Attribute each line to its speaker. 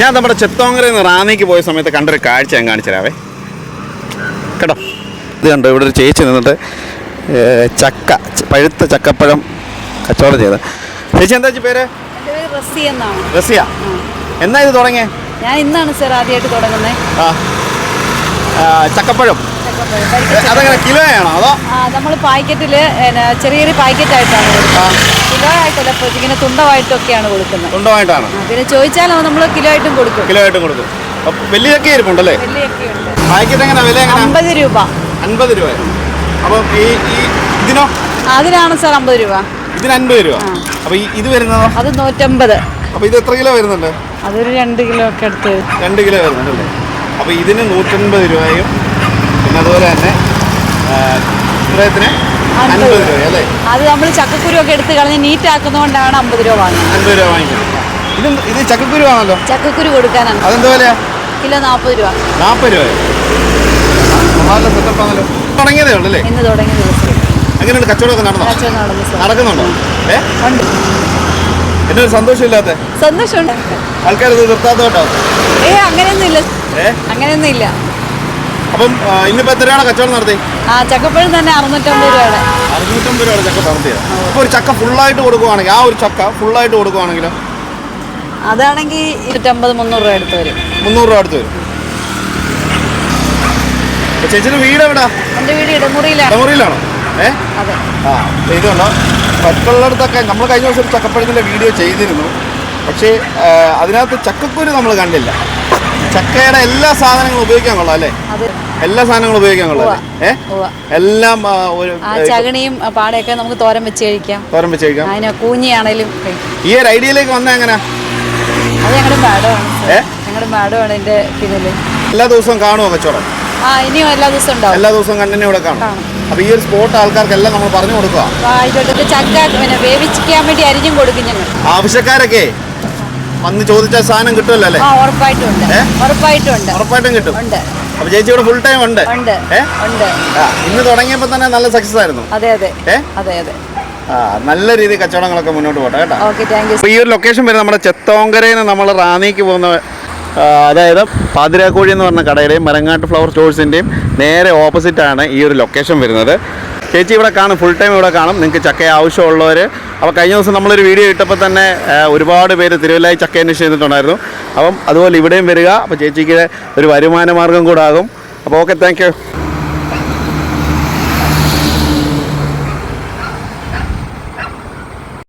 Speaker 1: ഞാൻ നമ്മുടെ ചെത്തോങ്കരയിൽ നിന്ന് റാന്നിക്ക് പോയ സമയത്ത് കണ്ടൊരു കാഴ്ച ഞാൻ കാണിച്ചു തരാവേ. കേട്ടോ? ഇത് കണ്ടോ? ഇവിടെ ഒരു ചേച്ചി നിന്നിട്ട് ചക്ക പഴുത്ത ചക്കപ്പഴം കച്ചവടം ചെയ്ത്. ചേച്ചി എന്താ ചേച്ചി പേര്? റസിയ എന്നാ ഇത് തുടങ്ങിയേ?
Speaker 2: ഞാൻ ഇന്നാണ് സാർ ആദ്യമായിട്ട് തുടങ്ങുന്നത്
Speaker 1: ചക്കപ്പഴം. അതങ്ങനെ അതെങ്ങനെ കിലോയാണോ? അതോ
Speaker 2: നമ്മൾ പാക്കറ്റിൽ ചെറിയ ചെറിയ പാക്കറ്റായിട്ടാണ് കൊടുക്കുന്നത് കിലോ ആയിട്ടല്ല ഇങ്ങനെ തുണ്ടമായിട്ടൊക്കെയാണ് കൊടുക്കുന്നത്. തുണ്ടമായിട്ടാണ് പിന്നെ ചോദിച്ചാൽ നമ്മൾ കിലോ ആയിട്ടും കൊടുക്കും.
Speaker 1: കിലോ ആയിട്ടും കൊടുക്കും ഇരിപ്പുണ്ടല്ലേ?
Speaker 2: വലിയൊക്കെ ഉണ്ട്
Speaker 1: പാക്കറ്റ് എങ്ങനെ? വില
Speaker 2: അമ്പത് രൂപ.
Speaker 1: അൻപത് രൂപ. അപ്പോൾ ഈ ഇതിനോ?
Speaker 2: അതിനാണ് സാർ അമ്പത് രൂപ.
Speaker 1: ഇതിന് അൻപത് രൂപ. അപ്പൊ ഇത് വരുന്നതോ?
Speaker 2: അത് നൂറ്റമ്പത്.
Speaker 1: അപ്പൊ ഇത് എത്ര കിലോ വരുന്നുണ്ട്?
Speaker 2: അതൊരു രണ്ട് കിലോ ഒക്കെ എടുത്ത്.
Speaker 1: രണ്ട് കിലോ വരുന്നുണ്ടല്ലേ അപ്പോൾ ഇതിന് നൂറ്റൻപത് രൂപയും പിന്നെ അതുപോലെ തന്നെ ആ, ഇത്രയത്തിന് അൻപത് രൂപ. അല്ലേ
Speaker 2: അത് നമ്മൾ ചക്കക്കുരു ഒക്കെ എടുത്ത് കളഞ്ഞ് നീറ്റ് ആക്കുന്നതുകൊണ്ടാണ് അമ്പത് രൂപ വാങ്ങുന്നത്.
Speaker 1: അൻപത് രൂപ വാങ്ങിക്കുന്നത്. ഇത് ഇത് ചക്കക്കുരു ആണല്ലോ?
Speaker 2: ചക്കക്കുരു കൊടുക്കാനാണ്.
Speaker 1: അതെന്താ വിലയാ?
Speaker 2: കിലോ നാൽപ്പത് രൂപ.
Speaker 1: നാൽപ്പത് രൂപ നല്ല സെറ്റപ്പ് ആണല്ലോ. തുടങ്ങിയതേ ഉള്ളൂ അല്ലേ?
Speaker 2: ഇന്ന് തുടങ്ങിയ ദിവസം.
Speaker 1: എങ്ങനെയുണ്ട്? കച്ചവടമൊക്കെ നടന്നോ?
Speaker 2: കച്ചവടം നടന്നു സാർ.
Speaker 1: നടക്കുന്നുണ്ടോ? ഏ?
Speaker 2: ഉണ്ട്.
Speaker 1: എന്നെ സന്തോഷമില്ലാത്ത?
Speaker 2: സന്തോഷമുണ്ട്.
Speaker 1: ആൾക്കാർ ഇത് നിർത്താത്തോട്ടോ
Speaker 2: ഏ അങ്ങനെയൊന്നും ഇല്ല
Speaker 1: ഏ?
Speaker 2: അങ്ങനെയൊന്നും ഇല്ല
Speaker 1: അപ്പം ഇന്നിപ്പോ എത്രയാണ് കച്ചവടം നടത്തി?
Speaker 2: ആ ചക്കപ്പഴം തന്നെ അറുന്നൂറ്റമ്പത് രൂപയുടെ
Speaker 1: അറുന്നൂറ്റമ്പത് രൂപയാണ് ചക്ക നടത്തിയത്. അപ്പോൾ ഒരു ചക്ക ഫുള്ളായിട്ട് കൊടുക്കുവാണെങ്കിൽ ആ ഒരു ചക്ക ഫുള്ളായിട്ട് കൊടുക്കുവാണെങ്കിലോ?
Speaker 2: അതാണെങ്കിൽ ഇരുന്നൂറ്റമ്പത് മുന്നൂറ് രൂപ എടുത്ത് വരും.
Speaker 1: മുന്നൂറ് രൂപ അടുത്ത് വരും. ചേച്ചിന്റെ ചേച്ചിയുടെ വീട് എവിടാ?
Speaker 2: എന്റെ വീട് ഇടമുറിയിലാണ്.
Speaker 1: ഇടമുറിയിലാണോ? ഏ?
Speaker 2: അതെ.
Speaker 1: ആ മറ്റുള്ളിടത്തൊക്കെ നമ്മൾ കഴിഞ്ഞ ദിവസം ഒരു ചക്കപ്പഴത്തിന്റെ വീഡിയോ ചെയ്തിരുന്നു. പക്ഷേ അതിനകത്ത് ചക്കക്കുരു നമ്മൾ കണ്ടില്ല. ചക്കയുടെ എല്ലാ സാധനങ്ങളും ഉപയോഗിക്കാൻ കൊള്ളാം അല്ലേ?
Speaker 2: അത്.
Speaker 1: എല്ലാ സാധനങ്ങളും ഉപയോഗിക്കാം കൊള്ളാം? എല്ലാം ഒരു
Speaker 2: ചകണിയും പാടയൊക്കെ നമുക്ക് തോരം വെച്ച് കഴിക്കാം.
Speaker 1: തോരൻ വെച്ച് കഴിക്കാം.
Speaker 2: അതിന് കൂഞ്ഞിയാണേലും
Speaker 1: ഈ ഒരു ഐഡിയയിലേക്ക് വന്ന എങ്ങനെ?
Speaker 2: അത് ഞങ്ങളുടെ? ഞങ്ങളുടെ പാടമാണ് എന്റെ
Speaker 1: എല്ലാ ദിവസവും കാണുമോ കച്ചവടം?
Speaker 2: ആ ഇനിയും എല്ലാ ദിവസവും ഉണ്ടാവും.
Speaker 1: എല്ലാ ദിവസവും കണ്ടിന്യൂ ഇവിടെ കാണും. അപ്പൊ ഈ ഒരു സ്പോട്ട് ആൾക്കാർക്കെല്ലാം നമ്മൾ പറഞ്ഞു കൊടുക്കുക
Speaker 2: ആയിക്കോട്ടെ ചക്ക പിന്നെ വേണ്ടി അരിഞ്ഞും കൊടുക്കും ഞങ്ങൾ.
Speaker 1: ആവശ്യക്കാരൊക്കെ വന്ന് ചോദിച്ചാൽ സാധനം കിട്ടുമല്ലോ അല്ലേ?
Speaker 2: ഉറപ്പായിട്ടും ഉറപ്പായിട്ടും
Speaker 1: കിട്ടും. അപ്പൊ ചേച്ചി ഇവിടെ ഫുൾ ടൈം ഉണ്ട്. ഇന്ന് തുടങ്ങിയപ്പോ തന്നെ നല്ല സക്സസ് ആയിരുന്നു.
Speaker 2: അതെ അതെ. അതെ അതെ.
Speaker 1: നല്ല രീതിയിൽ കച്ചവടങ്ങളൊക്കെ മുന്നോട്ട് പോട്ടെ കേട്ടോ. അപ്പോൾ ഈ ഒരു ലൊക്കേഷൻ വരെ നമ്മുടെ ചെത്തോങ്കരയിൽ നിന്ന് നമ്മൾ റാന്നിക്ക് പോകുന്ന അതായത് പാതിരാക്കോഴി എന്ന് പറഞ്ഞ കടയുടെയും മരങ്ങാട്ട് ഫ്ലവർ സ്റ്റോഴ്സിന്റെയും നേരെ ഓപ്പോസിറ്റാണ് ഈ ഒരു ലൊക്കേഷൻ വരുന്നത്. ചേച്ചി ഇവിടെ കാണും ഫുൾ ടൈം ഇവിടെ കാണും. നിങ്ങൾക്ക് ചക്ക ആവശ്യമുള്ളവർ അപ്പോൾ കഴിഞ്ഞ ദിവസം നമ്മളൊരു വീഡിയോ ഇട്ടപ്പോൾ തന്നെ ഒരുപാട് പേര് തിരുവല്ലായി ചക്ക അന്വേഷിച്ച് ചെയ്തിട്ടുണ്ടായിരുന്നു അപ്പം അതുപോലെ ഇവിടെയും വരിക. അപ്പോൾ ചേച്ചിക്ക് ഒരു വരുമാന മാർഗം കൂടാകും. അപ്പോൾ ഓക്കെ താങ്ക്